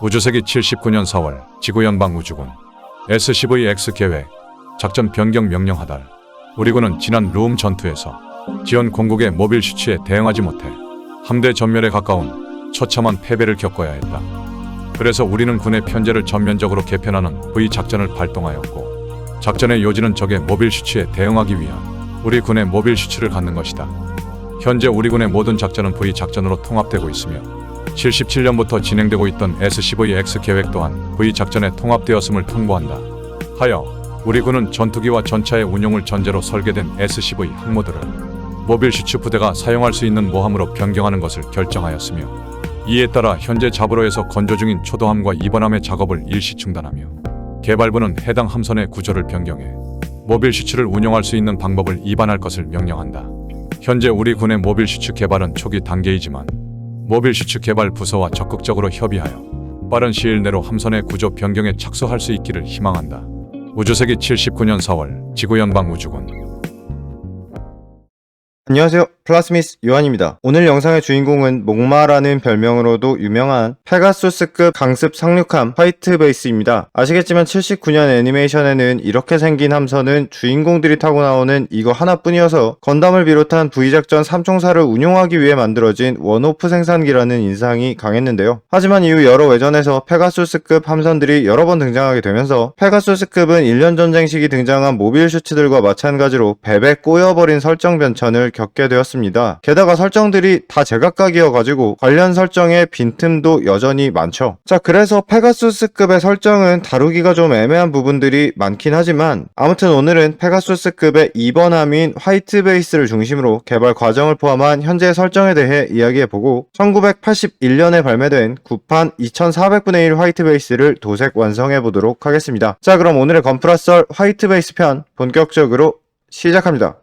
우주세기 79년 4월 지구연방 우주군 SCVX 계획 작전 변경 명령 하달 우리 군은 지난 룸 전투에서 지원 공국의 모빌 슈치에 대응하지 못해 함대 전멸에 가까운 처참한 패배를 겪어야 했다. 그래서 우리는 군의 편제를 전면적으로 개편하는 V 작전을 발동하였고 작전의 요지는 적의 모빌 슈치에 대응하기 위한 우리 군의 모빌 슈치를 갖는 것이다. 현재 우리 군의 모든 작전은 V 작전으로 통합되고 있으며 77년부터 진행되고 있던 SCVX 계획 또한 V 작전에 통합되었음을 통보한다. 하여 우리 군은 전투기와 전차의 운용을 전제로 설계된 SCV 항모들을 모빌 슈츠 부대가 사용할 수 있는 모함으로 변경하는 것을 결정하였으며 이에 따라 현재 자브로에서 건조 중인 초도함과 이번함의 작업을 일시 중단하며 개발부는 해당 함선의 구조를 변경해 모빌 슈츠를 운용할 수 있는 방법을 입안할 것을 명령한다. 현재 우리 군의 모빌 슈츠 개발은 초기 단계이지만 모빌 슈츠 개발 부서와 적극적으로 협의하여 빠른 시일 내로 함선의 구조 변경에 착수할 수 있기를 희망한다. 우주세기 79년 4월 지구연방 우주군 안녕하세요. 플라스미스 요한입니다. 오늘 영상의 주인공은 목마라는 별명으로도 유명한 페가수스급 강습 상륙함 화이트 베이스입니다. 아시겠지만 79년 애니메이션에는 이렇게 생긴 함선은 주인공들이 타고 나오는 이거 하나뿐이어서 건담을 비롯한 V작전 3총사를 운용하기 위해 만들어진 원오프 생산기라는 인상이 강했는데요. 하지만 이후 여러 외전에서 페가수스급 함선들이 여러 번 등장하게 되면서 페가수스급은 1년 전쟁 시기 등장한 모빌 슈츠들과 마찬가지로 벨에 꼬여버린 설정 변천을 겪게 되었습니다. 게다가 설정들이 다 제각각이어가지고 관련 설정에 빈틈도 여전히 많죠. 자, 그래서 페가수스급의 설정은 다루기가 좀 애매한 부분들이 많긴 하지만 아무튼 오늘은 페가수스급의 2번 함인 화이트 베이스를 중심으로 개발 과정을 포함한 현재 설정에 대해 이야기해보고 1981년에 발매된 9판 2400분의 1 화이트 베이스를 도색 완성해보도록 하겠습니다. 자, 그럼 오늘의 건프라썰 화이트 베이스 편 본격적으로 시작합니다.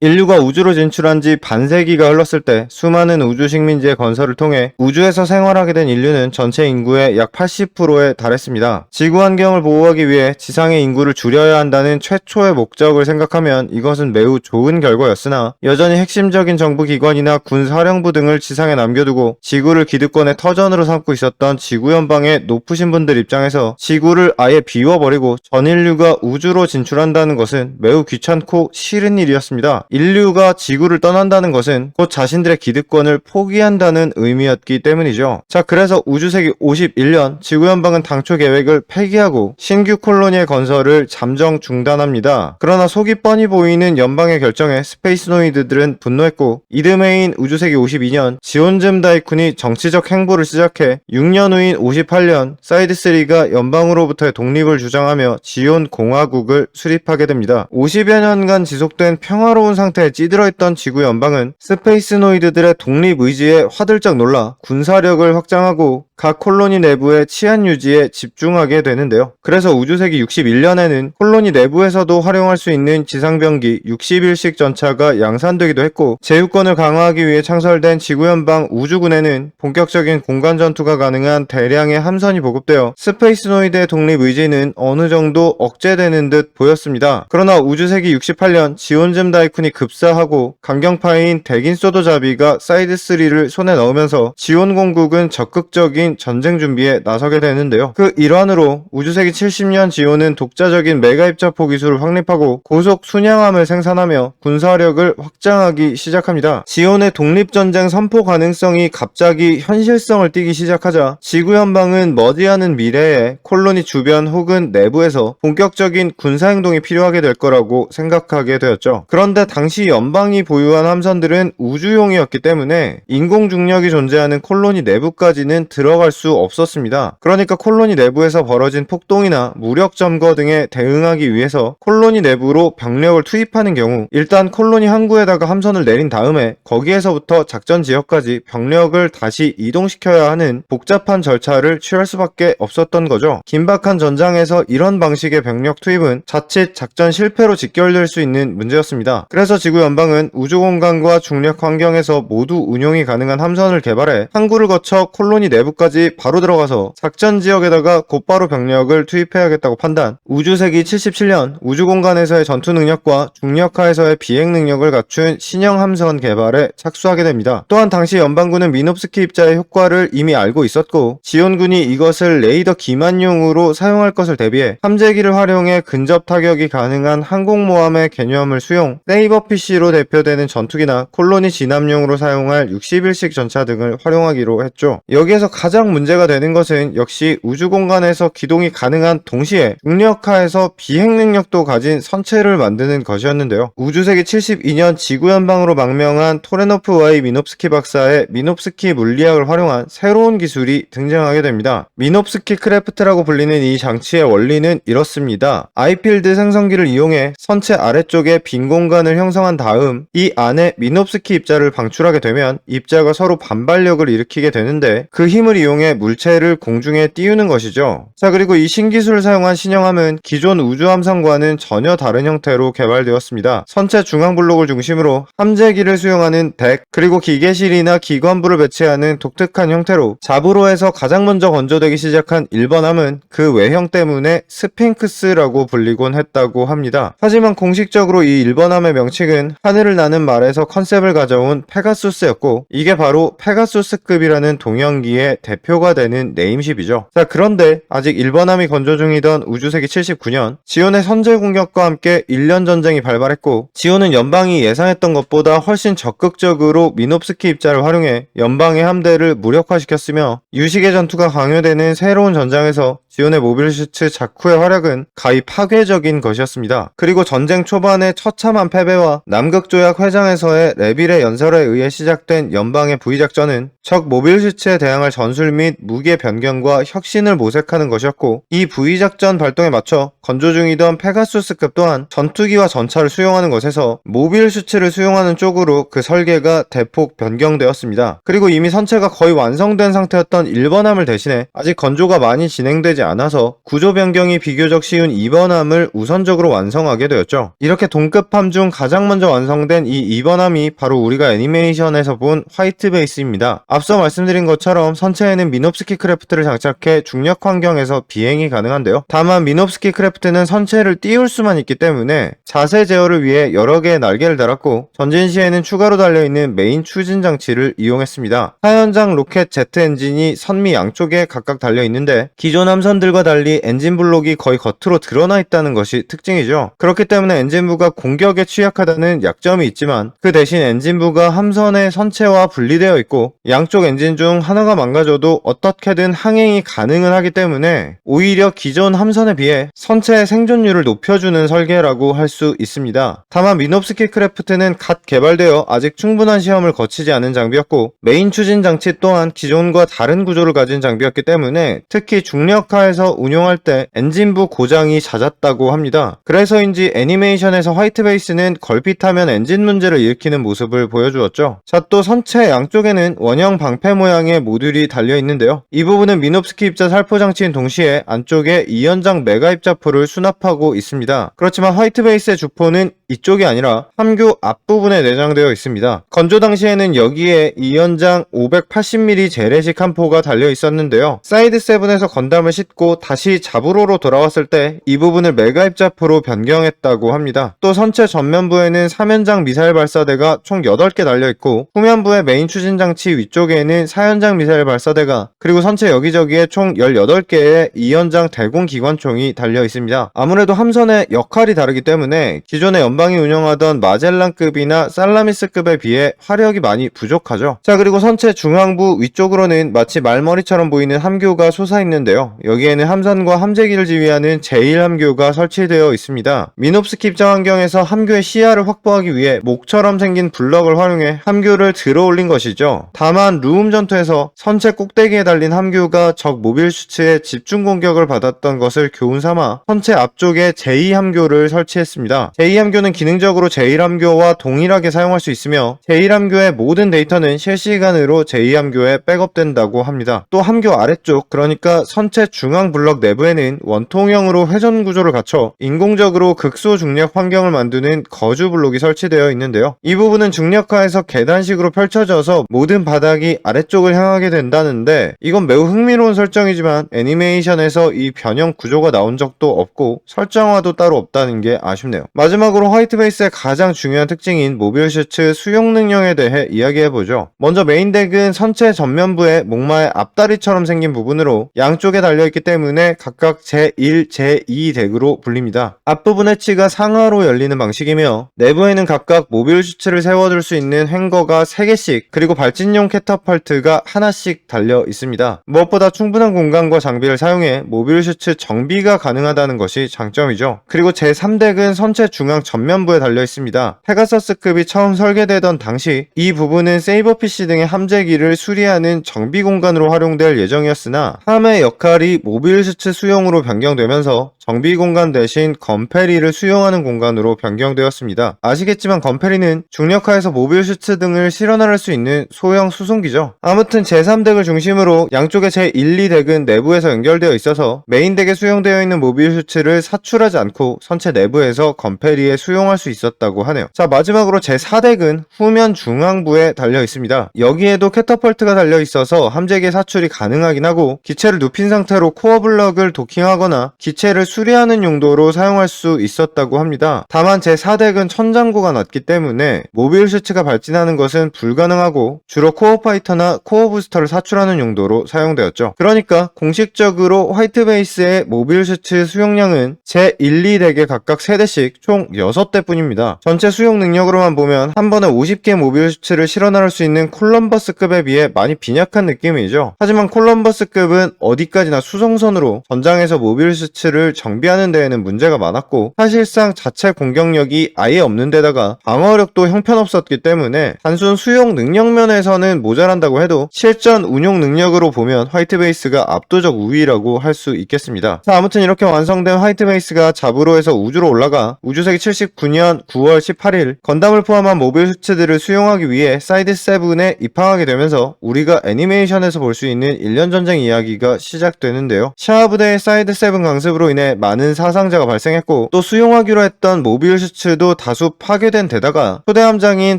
인류가 우주로 진출한 지 반세기가 흘렀을 때 수많은 우주 식민지의 건설을 통해 우주에서 생활하게 된 인류는 전체 인구의 약 80%에 달했습니다. 지구 환경을 보호하기 위해 지상의 인구를 줄여야 한다는 최초의 목적을 생각하면 이것은 매우 좋은 결과였으나 여전히 핵심적인 정부 기관이나 군 사령부 등을 지상에 남겨두고 지구를 기득권의 터전으로 삼고 있었던 지구 연방의 높으신 분들 입장에서 지구를 아예 비워버리고 전 인류가 우주로 진출한다는 것은 매우 귀찮고 싫은 일이었습니다. 인류가 지구를 떠난다는 것은 곧 자신들의 기득권을 포기한다는 의미였기 때문이죠. 자, 그래서 우주세기 51년 지구연방은 당초 계획을 폐기하고 신규 콜로니의 건설을 잠정 중단합니다. 그러나 속이 뻔히 보이는 연방의 결정에 스페이스노이드들은 분노했고 이듬해인 우주세기 52년 지온즘 다이쿤이 정치적 행보를 시작해 6년 후인 58년 사이드3가 연방으로부터의 독립을 주장하며 지온 공화국을 수립하게 됩니다. 50여 년간 지속된 평화로운 상태에 찌들어있던 지구 연방은 스페이스노이드들의 독립 의지에 화들짝 놀라 군사력을 확장하고 각 콜로니 내부의 치안 유지에 집중하게 되는데요. 그래서 우주세기 61년에는 콜로니 내부에서도 활용할 수 있는 지상병기 61식 전차가 양산되기도 했고 제휴권을 강화하기 위해 창설된 지구연방 우주군에는 본격적인 공간 전투가 가능한 대량의 함선이 보급되어 스페이스노이드의 독립 의지는 어느 정도 억제되는 듯 보였습니다. 그러나 우주세기 68년 지온즘 다이쿤이 급사하고 강경파인 대긴 소도자비가 사이드3를 손에 넣으면서 지온 공국은 적극적인 전쟁 준비에 나서게 되는데요. 그 일환으로 우주세기 70년 지온은 독자적인 메가 입자포 기술을 확립하고 고속 순양함을 생산하며 군사력을 확장하기 시작합니다. 지온의 독립전쟁 선포 가능성이 갑자기 현실성을 띠기 시작하자 지구 연방은 머지않은 미래에 콜로니 주변 혹은 내부에서 본격적인 군사행동이 필요하게 될 거라고 생각하게 되었죠. 그런데 당시 연방이 보유한 함선들은 우주용이었기 때문에 인공 중력이 존재하는 콜로니 내부까지는 들어 갈 수 없었습니다. 그러니까 콜로니 내부에서 벌어진 폭동이나 무력 점거 등에 대응하기 위해서 콜로니 내부로 병력을 투입하는 경우 일단 콜로니 항구에다가 함선을 내린 다음에 거기에서부터 작전 지역까지 병력을 다시 이동시켜야 하는 복잡한 절차를 취할 수밖에 없었던 거죠. 긴박한 전장에서 이런 방식의 병력 투입은 자칫 작전 실패로 직결될 수 있는 문제였습니다. 그래서 지구 연방은 우주 공간과 중력 환경에서 모두 운용이 가능한 함선을 개발해 항구를 거쳐 콜로니 내부까지 지역까지 바로 들어가서 작전 지역에다가 곧바로 병력을 투입해야겠다고 판단. 우주세기 77년 우주공간에서의 전투 능력과 중력하에서의 비행 능력을 갖춘 신형 함선 개발에 착수하게 됩니다. 또한 당시 연방군은 미노프스키 입자의 효과를 이미 알고 있었고 지원군이 이것을 레이더 기만용으로 사용할 것을 대비해 함재기를 활용해 근접 타격이 가능한 항공모함의 개념을 수용, 네이버 PC로 대표되는 전투기나 콜로니 진압용으로 사용할 61식 전차 등을 활용하기로 했죠. 여기에서 가장 문제가 되는 것은 역시 우주 공간에서 기동이 가능한 동시에 중력하에서 비행 능력도 가진 선체를 만드는 것이었는데요. 우주세기 72년 지구 연방으로 망명한 토레노프 Y 미노프스키 박사의 미노프스키 물리학을 활용한 새로운 기술이 등장하게 됩니다. 미노프스키 크래프트라고 불리는 이 장치의 원리는 이렇습니다. 아이필드 생성기를 이용해 선체 아래쪽에 빈 공간을 형성한 다음 이 안에 미노프스키 입자를 방출하게 되면 입자가 서로 반발력을 일으키게 되는데 그 힘을 이용해 물체를 공중에 띄우는 것이죠. 자 그리고 이 신기술을 사용한 신형함은 기존 우주함선과는 전혀 다른 형태로 개발되었습니다. 선체 중앙 블록을 중심으로 함재기를 수용하는 덱 그리고 기계실이나 기관부를 배치하는 독특한 형태로 자부로에서 가장 먼저 건조되기 시작한 1번 함은 그 외형 때문에 스핑크스라고 불리곤 했다고 합니다. 하지만 공식적으로 이 1번 함의 명칭은 하늘을 나는 말에서 컨셉을 가져온 페가수스였고 이게 바로 페가수스급이라는 동형기의 대표가 되는 네임십이죠. 자 그런데 아직 1번함이 건조 중이던 우주세기 79년 지온의 선제 공격과 함께 1년 전쟁이 발발했고 지온은 연방이 예상했던 것보다 훨씬 적극적으로 미노프스키 입자를 활용해 연방의 함대를 무력화시켰으며 유식의 전투가 강요되는 새로운 전장에서 지온의 모빌슈츠 자쿠의 활약은 가히 파괴적인 것이었습니다. 그리고 전쟁 초반의 처참한 패배와 남극조약 회장에서의 레빌의 연설에 의해 시작된 연방의 부의작전은 적 모빌슈츠에 대항할 전술 및 무기의 변경과 혁신을 모색하는 것이었고 이 부의작전 발동에 맞춰 건조 중이던 페가수스급 또한 전투기와 전차를 수용하는 것에서 모빌슈츠를 수용하는 쪽으로 그 설계가 대폭 변경되었습니다. 그리고 이미 선체가 거의 완성된 상태였던 1번함을 대신해 아직 건조가 많이 진행되지 않아서 구조 변경이 비교적 쉬운 2번함을 우선적으로 완성하게 되었죠. 이렇게 동급함 중 가장 먼저 완성된 이 2번함이 바로 우리가 애니메이션에서 본 화이트 베이스입니다. 앞서 말씀드린 것처럼 선체에는 미노프스키 크래프트를 장착해 중력 환경에서 비행이 가능한데요. 다만 미노프스키 크래프트는 선체를 띄울 수만 있기 때문에 자세 제어를 위해 여러 개의 날개를 달았고 전진 시에는 추가로 달려있는 메인 추진 장치를 이용했습니다. 하연장 로켓 제트 엔진이 선미 양쪽에 각각 달려있는데 기존 함선 들과 달리 엔진 블록이 거의 겉으로 드러나 있다는 것이 특징이죠. 그렇기 때문에 엔진부가 공격에 취약하다는 약점이 있지만 그 대신 엔진부가 함선의 선체와 분리되어 있고 양쪽 엔진 중 하나가 망가져도 어떻게든 항행이 가능은 하기 때문에 오히려 기존 함선에 비해 선체의 생존율을 높여주는 설계라고 할 수 있습니다. 다만 미노프스키 크래프트는 갓 개발되어 아직 충분한 시험을 거치지 않은 장비였고 메인 추진 장치 또한 기존과 다른 구조를 가진 장비였기 때문에 특히 중력 하에서 운용할 때 엔진부 고장이 잦았다고 합니다. 그래서인지 애니메이션에서 화이트 베이스는 걸핏하면 엔진 문제를 일으키는 모습을 보여주었죠. 자또 선체 양쪽에는 원형 방패 모양의 모듈이 달려 있는데요. 이 부분은 미노프스키 입자 살포 장치인 동시에 안쪽에 2연장 메가 입자포를 수납하고 있습니다. 그렇지만 화이트 베이스의 주포는 이쪽이 아니라 함교 앞부분에 내장되어 있습니다. 건조 당시에는 여기에 2연장 580mm 재래식 한 포가 달려 있었는데요. 사이드 7에서 건담을 싣고 다시 자부로로 돌아왔을 때 이 부분을 메가 입자포로 변경했다고 합니다. 또 선체 전면부에는 3연장 미사일 발사대가 총 8개 달려 있고 후면부의 메인 추진 장치 위쪽에는 4연장 미사일 발사대가 그리고 선체 여기저기에 총 18개의 2연장 대공 기관총이 달려 있습니다. 아무래도 함선의 역할이 다르기 때문에 기존의 연 방이 운영하던 마젤란급이나 살라미스급에 비해 화력이 많이 부족하죠. 자 그리고 선체 중앙부 위쪽으로는 마치 말머리처럼 보이는 함교가 솟아 있는데요. 여기에는 함선과 함재기를 지휘하는 제1함교가 설치되어 있습니다. 미노프스키 입장 환경에서 함교의 시야를 확보하기 위해 목처럼 생긴 블럭을 활용해 함교를 들어 올린 것이죠. 다만 루움 전투에서 선체 꼭대기에 달린 함교가 적 모빌 슈츠의 집중 공격을 받았던 것을 교훈 삼아 선체 앞쪽에 제2함교를 설치했습니다. 제2함교는 이거는 기능적으로 제1함교와 동일하게 사용할 수 있으며 제1함교의 모든 데이터는 실시간으로 제2함교에 백업된다고 합니다. 또 함교 아래쪽 그러니까 선체 중앙 블럭 내부에는 원통형으로 회전 구조를 갖춰 인공적으로 극소 중력 환경을 만드는 거주 블록이 설치되어 있는데요. 이 부분은 중력하에서 계단식으로 펼쳐져서 모든 바닥이 아래쪽을 향하게 된다는데 이건 매우 흥미로운 설정이지만 애니메이션에서 이 변형 구조가 나온 적도 없고 설정화도 따로 없다는 게 아쉽네요. 마지막으로 화이트베이스의 가장 중요한 특징인 모빌 슈츠 수용 능력에 대해 이야기해보죠. 먼저 메인 덱은 선체 전면부에 목마의 앞다리처럼 생긴 부분으로 양쪽에 달려있기 때문에 각각 제1, 제2 덱으로 불립니다. 앞부분 해치가 상하로 열리는 방식이며 내부에는 각각 모빌 슈츠를 세워둘 수 있는 행거가 3개씩 그리고 발진용 캐터펄트가 하나씩 달려 있습니다. 무엇보다 충분한 공간과 장비를 사용해 모빌 슈츠 정비가 가능하다는 것이 장점이죠. 그리고 제3덱은 선체 중앙 전면 부에 달려 있습니다. 페가서스급이 처음 설계되던 당시 이 부분은 세이버 PC 등의 함재기를 수리하는 정비 공간으로 활용될 예정이었으나 함의 역할이 모빌 슈츠 수용으로 변경되면서 정비 공간 대신 건페리를 수용하는 공간으로 변경되었습니다. 아시겠지만 건페리는 중력하에서 모빌 슈츠 등을 실현할 수 있는 소형 수송기죠. 아무튼 제3덱을 중심으로 양쪽의 제1, 2덱은 내부에서 연결되어 있어서 메인 덱에 수용되어 있는 모빌 슈츠를 사출하지 않고 선체 내부에서 건페리에 수용 할 수 있었다고 하네요. 자 마지막으로 제 4덱은 후면 중앙부에 달려 있습니다. 여기에도 캐터펄트가 달려 있어서 함재기 사출이 가능하긴 하고 기체를 눕힌 상태로 코어 블럭을 도킹하거나 기체를 수리하는 용도로 사용할 수 있었다고 합니다. 다만 제 4덱은 천장고가 낮기 때문에 모빌 슈츠가 발진하는 것은 불가능하고 주로 코어 파이터나 코어 부스터를 사출하는 용도로 사용되었죠. 그러니까 공식적으로 화이트 베이스의 모빌 슈츠 수용량은 제 1, 2덱에 각각 3대씩 총 6대 뿐입니다. 전체 수용 능력으로만 보면 한 번에 50개 모빌 슈츠를 실어나를 수 있는 콜럼버스급에 비해 많이 빈약한 느낌이죠. 하지만 콜럼버스급은 어디까지나 수송선으로 전장에서 모빌 슈츠를 정비하는 데에는 문제가 많았고 사실상 자체 공격력이 아예 없는 데다가 방어력도 형편없었기 때문에 단순 수용 능력 면에서는 모자란다고 해도 실전 운용 능력으로 보면 화이트 베이스가 압도적 우위라고 할 수 있겠습니다. 자 아무튼 이렇게 완성된 화이트 베이스가 자부로에서 우주로 올라가 우주세기 79년 9월 18일 건담을 포함한 모빌 슈츠들을 수용하기 위해 사이드 7에 입항하게 되면서 우리가 애니메이션에서 볼 수 있는 1년 전쟁 이야기가 시작되는데요. 샤아 부대의 사이드 7 강습으로 인해 많은 사상자가 발생했고 또 수용하기로 했던 모빌 슈츠도 다수 파괴된 데다가 초대 함장인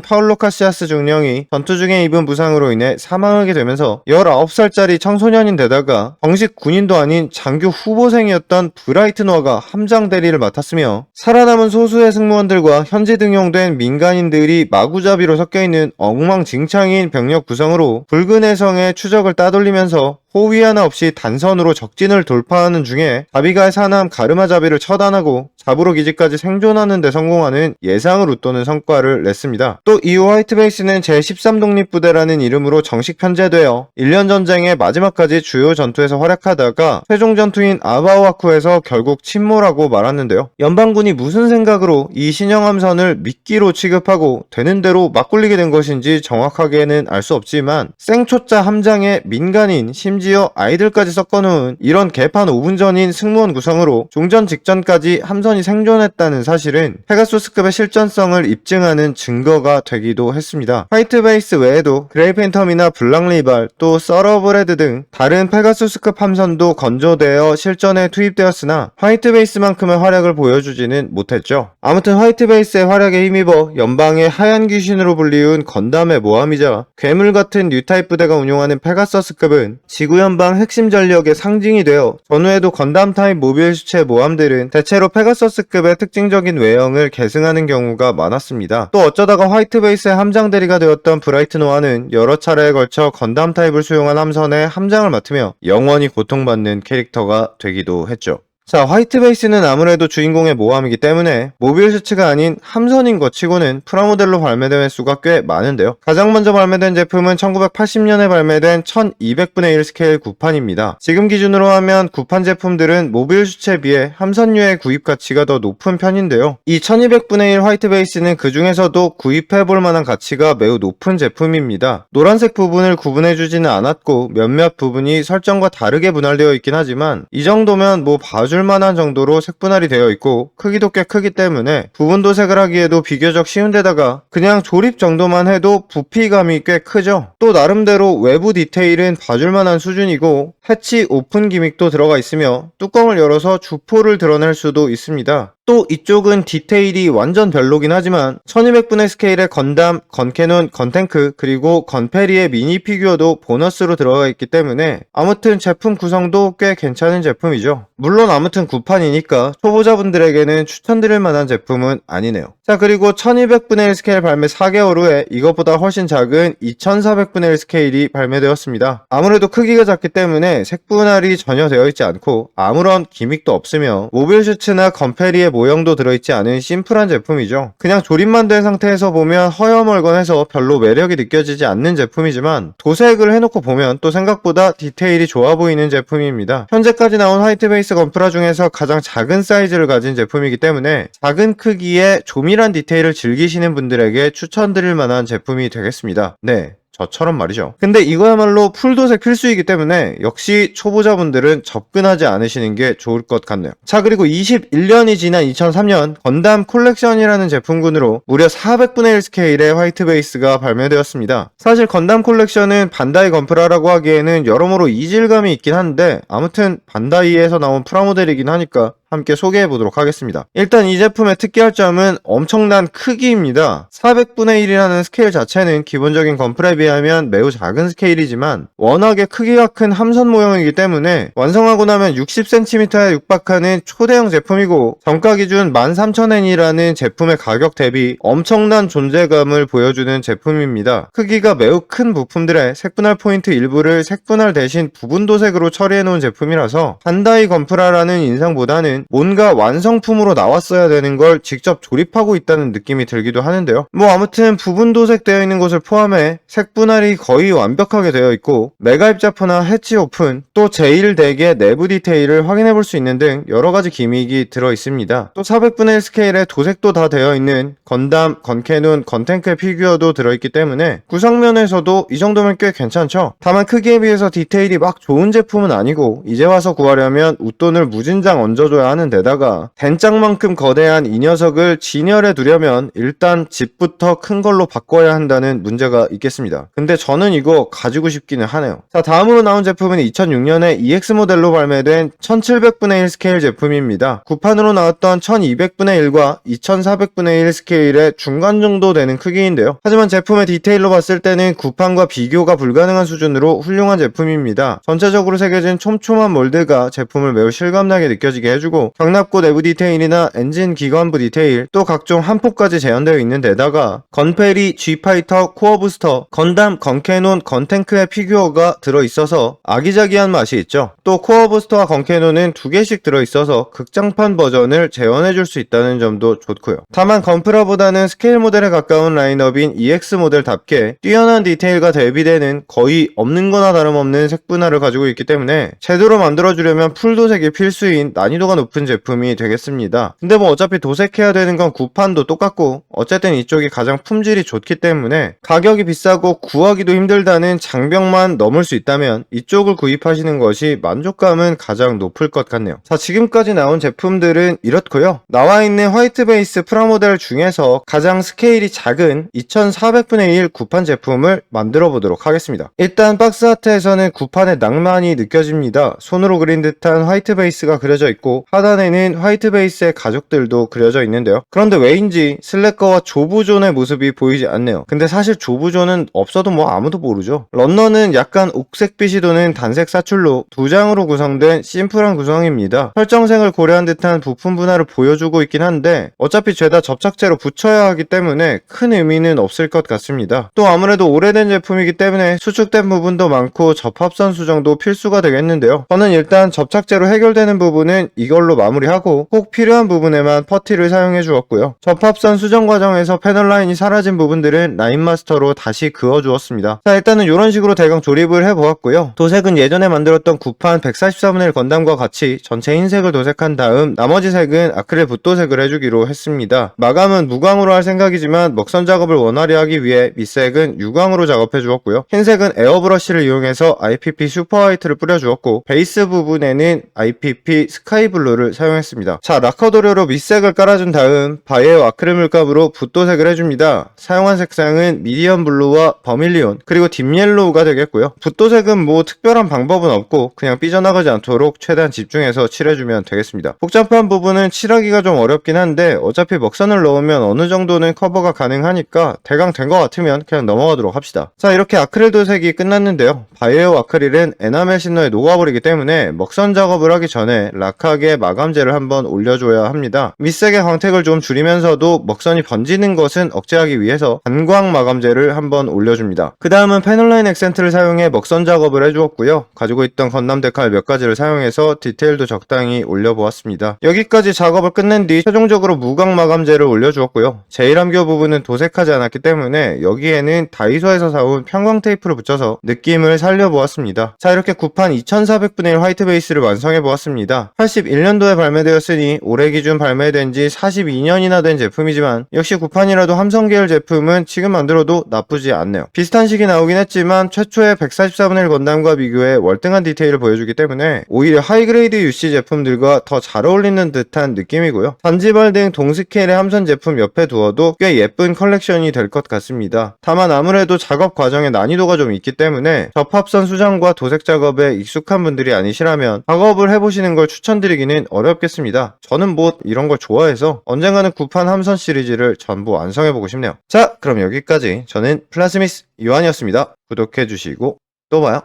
파울로 카시아스 중령이 전투 중에 입은 부상으로 인해 사망하게 되면서 19살짜리 청소년인 데다가 정식 군인도 아닌 장교 후보생이었던 브라이트 노아가 함장 대리를 맡았으며 살아남은 소수의 승무원들과 현지 등용된 민간인들이 마구잡이로 섞여있는 엉망진창인 병력 구성으로 붉은 해성의 추적을 따돌리면서 호위 하나 없이 단선으로 적진을 돌파하는 중에 자비가의 사남 가르마자비를 처단하고 자부로 기지까지 생존하는 데 성공하는 예상을 웃도는 성과를 냈습니다. 또 이후 화이트베이스는 제13독립부대라는 이름으로 정식 편제되어 1년 전쟁의 마지막까지 주요 전투에서 활약하다가 최종 전투인 아바오아쿠에서 결국 침몰하고 말았는데요. 연방군이 무슨 생각으로 이 신형함선을 미끼로 취급하고 되는 대로 막 굴리게 된 것인지 정확하게는 알 수 없지만 생초자 함장의 민간인 심 지어 아이들까지 섞어 놓은 이런 개판 5분 전인 승무원 구성으로 종전 직전까지 함선이 생존했다는 사실은 페가소스급의 실전성을 입증하는 증거가 되기도 했습니다. 화이트베이스 외에도 그레이 팬텀이나 블랑리발 또 서러브레드 등 다른 페가소스급 함선도 건조되어 실전에 투입되었으나 화이트베이스만큼의 활약을 보여주지는 못했죠. 아무튼 화이트베이스의 활약에 힘입어 연방의 하얀 귀신으로 불리운 건담의 모함이자 괴물 같은 뉴타입 부대가 운용하는 페가서스급은 지구 연방 핵심 전력의 상징이 되어 전후에도 건담 타입 모빌 슈체 모함들은 대체로 페가서스급의 특징적인 외형을 계승하는 경우가 많았습니다. 또 어쩌다가 화이트베이스의 함장 대리가 되었던 브라이트 노아는 여러 차례에 걸쳐 건담 타입을 수용한 함선의 함장을 맡으며 영원히 고통받는 캐릭터가 되기도 했죠. 자, 화이트베이스는 아무래도 주인공의 모함이기 때문에 모빌 슈츠가 아닌 함선인 것 치고는 프라모델로 발매된 횟수가 꽤 많은데요. 가장 먼저 발매된 제품은 1980년에 발매된 1200분의 1 스케일 9판입니다. 지금 기준으로 하면 9판 제품들은 모빌 슈츠에 비해 함선류의 구입 가치가 더 높은 편인데요. 이 1200분의 1 화이트베이스는 그 중에서도 구입해볼 만한 가치가 매우 높은 제품입니다. 노란색 부분을 구분해주지는 않았고 몇몇 부분이 설정과 다르게 분할되어 있긴 하지만 이 정도면 뭐 봐줄 만한 정도로 색분할이 되어 있고 크기도 꽤 크기 때문에 부분 도색을 하기에도 비교적 쉬운데다가 그냥 조립 정도만 해도 부피감이 꽤 크죠. 또 나름대로 외부 디테일은 봐줄 만한 수준이고 해치 오픈 기믹도 들어가 있으며 뚜껑을 열어서 주포를 드러낼 수도 있습니다. 또 이쪽은 디테일이 완전 별로긴 하지만 1200분의 스케일의 건담, 건캐논, 건탱크 그리고 건페리의 미니 피규어도 보너스로 들어가 있기 때문에 아무튼 제품 구성도 꽤 괜찮은 제품이죠. 물론 아무튼 구판이니까 초보자분들에게는 추천드릴 만한 제품은 아니네요. 자 그리고 1200분의 1 스케일 발매 4개월 후에 이것보다 훨씬 작은 2400분의 1 스케일이 발매되었습니다. 아무래도 크기가 작기 때문에 색분할이 전혀 되어 있지 않고 아무런 기믹도 없으며 모빌 슈츠나 건페리의 모형도 들어있지 않은 심플한 제품이죠. 그냥 조립만 된 상태에서 보면 허여멀건해서 별로 매력이 느껴지지 않는 제품이지만 도색을 해놓고 보면 또 생각보다 디테일이 좋아 보이는 제품입니다. 현재까지 나온 화이트 베이스 건프라 중에서 가장 작은 사이즈를 가진 제품이기 때문에 작은 크기의 조밀한 디테일을 즐기시는 분들에게 추천드릴 만한 제품이 되겠습니다. 네. 저처럼 말이죠. 근데 이거야말로 풀도색 필수이기 때문에 역시 초보자분들은 접근하지 않으시는 게 좋을 것 같네요. 자, 그리고 21년이 지난 2003년 건담 콜렉션이라는 제품군으로 무려 400분의 1 스케일의 화이트 베이스가 발매되었습니다. 사실 건담 콜렉션은 반다이 건프라라고 하기에는 여러모로 이질감이 있긴 한데 아무튼 반다이에서 나온 프라모델이긴 하니까 함께 소개해 보도록 하겠습니다. 일단 이 제품의 특이할 점은 엄청난 크기입니다. 400분의 1이라는 스케일 자체는 기본적인 건프레에 비하면 매우 작은 스케일이지만 워낙에 크기가 큰 함선 모형이기 때문에 완성하고 나면 60cm에 육박하는 초대형 제품이고 정가 기준 13,000엔이라는 제품의 가격 대비 엄청난 존재감을 보여주는 제품입니다. 크기가 매우 큰 부품들의 색분할 포인트 일부를 색분할 대신 부분 도색으로 처리해 놓은 제품이라서 반다이 건프라라는 인상보다는 뭔가 완성품으로 나왔어야 되는 걸 직접 조립하고 있다는 느낌이 들기도 하는데요. 뭐 아무튼 부분 도색되어 있는 곳을 포함해 색 분할이 거의 완벽하게 되어 있고 메가 입자포나 해치 오픈 또 제1덱의 내부 디테일을 확인해 볼 수 있는 등 여러 가지 기믹이 들어 있습니다. 또 400분의 1 스케일의 도색도 다 되어 있는 건담, 건캐논, 건탱크의 피규어도 들어있기 때문에 구성면에서도 이 정도면 꽤 괜찮죠. 다만 크기에 비해서 디테일이 막 좋은 제품은 아니고 이제 와서 구하려면 웃돈을 무진장 얹어줘야 하는 데다가 된장만큼 거대한 이 녀석을 진열해 두려면 일단 집부터 큰 걸로 바꿔야 한다는 문제가 있겠습니다. 근데 저는 이거 가지고 싶기는 하네요. 자 다음으로 나온 제품은 2006년에 EX 모델로 발매된 1700분의 1 스케일 제품입니다. 구판으로 나왔던 1200분의 1과 2400분의 1 스케일의 중간 정도 되는 크기인데요. 하지만 제품의 디테일로 봤을 때는 구판과 비교가 불가능한 수준으로 훌륭한 제품입니다. 전체적으로 새겨진 촘촘한 몰드가 제품을 매우 실감나게 느껴지게 해주고 경납고 내부 디테일이나 엔진 기관부 디테일 또 각종 한포까지 재현되어 있는 데다가 건페리, G파이터, 코어 부스터, 건담, 건캐논, 건탱크의 피규어가 들어있어서 아기자기한 맛이 있죠. 또 코어 부스터와 건캐논은 두 개씩 들어있어서 극장판 버전을 재현해줄 수 있다는 점도 좋고요. 다만 건프라보다는 스케일 모델에 가까운 라인업인 EX 모델답게 뛰어난 디테일과 대비되는 거의 없는 거나 다름없는 색분할을 가지고 있기 때문에 제대로 만들어주려면 풀도색이 필수인 난이도가 높은 제품이 되겠습니다. 근데 뭐 어차피 도색해야 되는 건 구판도 똑같고 어쨌든 이쪽이 가장 품질이 좋기 때문에 가격이 비싸고 구하기도 힘들다는 장벽만 넘을 수 있다면 이쪽을 구입하시는 것이 만족감은 가장 높을 것 같네요. 자 지금까지 나온 제품들은 이렇고요. 나와 있는 화이트 베이스 프라모델 중에서 가장 스케일이 작은 2400분의 1 구판 제품을 만들어 보도록 하겠습니다. 일단 박스 아트에서는 구판의 낭만이 느껴집니다. 손으로 그린 듯한 화이트 베이스가 그려져 있고 하단에는 화이트 베이스의 가족들도 그려져 있는데요. 그런데 왜인지 슬래커와 조부존의 모습이 보이지 않네요. 근데 사실 조부존은 없어도 뭐 아무도 모르죠. 런너는 약간 옥색빛이 도는 단색 사출로 두 장으로 구성된 심플한 구성입니다. 설정색을 고려한 듯한 부품 분할을 보여주고 있긴 한데 어차피 죄다 접착제로 붙여야 하기 때문에 큰 의미는 없을 것 같습니다. 또 아무래도 오래된 제품이기 때문에 수축된 부분도 많고 접합선 수정도 필수가 되겠는데요. 저는 일단 접착제로 해결되는 부분은 이걸 로 마무리하고 꼭 필요한 부분에만 퍼티를 사용해 주었고요. 접합선 수정 과정에서 패널 라인이 사라진 부분들은 라인 마스터로 다시 그어 주었습니다. 자 일단은 이런 식으로 대강 조립을 해 보았고요. 도색은 예전에 만들었던 구판 144분의 1 건담과 같이 전체 흰색을 도색한 다음 나머지 색은 아크릴 붓도색을 해주기로 했습니다. 마감은 무광으로 할 생각이지만 먹선 작업을 원활히 하기 위해 밑색은 유광으로 작업해 주었고요. 흰색은 에어브러쉬를 이용해서 IPP 슈퍼 화이트를 뿌려 주었고 베이스 부분에는 IPP 스카이 블루 블루를 사용했습니다. 자, 라커 도료로 밑색을 깔아준 다음 바이오 아크릴 물감으로 붓도색을 해줍니다. 사용한 색상은 미디엄 블루와 버밀리온 그리고 딥옐로우가 되겠고요. 붓도색은 뭐 특별한 방법은 없고 그냥 삐져나가지 않도록 최대한 집중해서 칠해주면 되겠습니다. 복잡한 부분은 칠하기가 좀 어렵긴 한데 어차피 먹선을 넣으면 어느 정도는 커버가 가능하니까 대강 된 것 같으면 그냥 넘어가도록 합시다. 자 이렇게 아크릴 도색이 끝났는데요. 바이오 아크릴은 에나멜 신너에 녹아버리기 때문에 먹선 작업을 하기 전에 락하게 마감제를 한번 올려줘야 합니다. 밑색의 광택을 좀 줄이면서도 먹선이 번지는 것은 억제하기 위해서 반광 마감제를 한번 올려줍니다. 그 다음은 페놀라인 액센트를 사용해 먹선 작업을 해주었고요. 가지고 있던 건담 데칼 몇 가지를 사용해서 디테일도 적당히 올려보았습니다. 여기까지 작업을 끝낸 뒤 최종적으로 무광 마감제를 올려주었고요. 제1함교 부분은 도색하지 않았기 때문에 여기에는 다이소에서 사온 편광 테이프를 붙여서 느낌을 살려보았습니다. 자 이렇게 구판 2400분의 1 화이트 베이스를 완성해보았습니다. 81년 도에 발매되었으니 올해 기준 발매된 지 42년이나 된 제품이지만 역시 구판이라도 함성 계열 제품은 지금 만들어도 나쁘지 않네요. 비슷한 식이 나오긴 했지만 최초의 144분의 1 건담과 비교해 월등한 디테일을 보여주기 때문에 오히려 하이그레이드 UC 제품들과 더 잘 어울리는 듯한 느낌이고요. 단지발 등 동스케일의 함선 제품 옆에 두어도 꽤 예쁜 컬렉션이 될 것 같습니다. 다만 아무래도 작업 과정에 난이도가 좀 있기 때문에 접합선 수정과 도색 작업에 익숙한 분들이 아니시라면 작업을 해보시는 걸 추천드리기는 어렵겠습니다. 저는 뭐 이런 걸 좋아해서 언젠가는 구판 함선 시리즈를 전부 완성해보고 싶네요. 자, 그럼 여기까지 저는 플라스미스 요한이었습니다. 구독해주시고 또 봐요.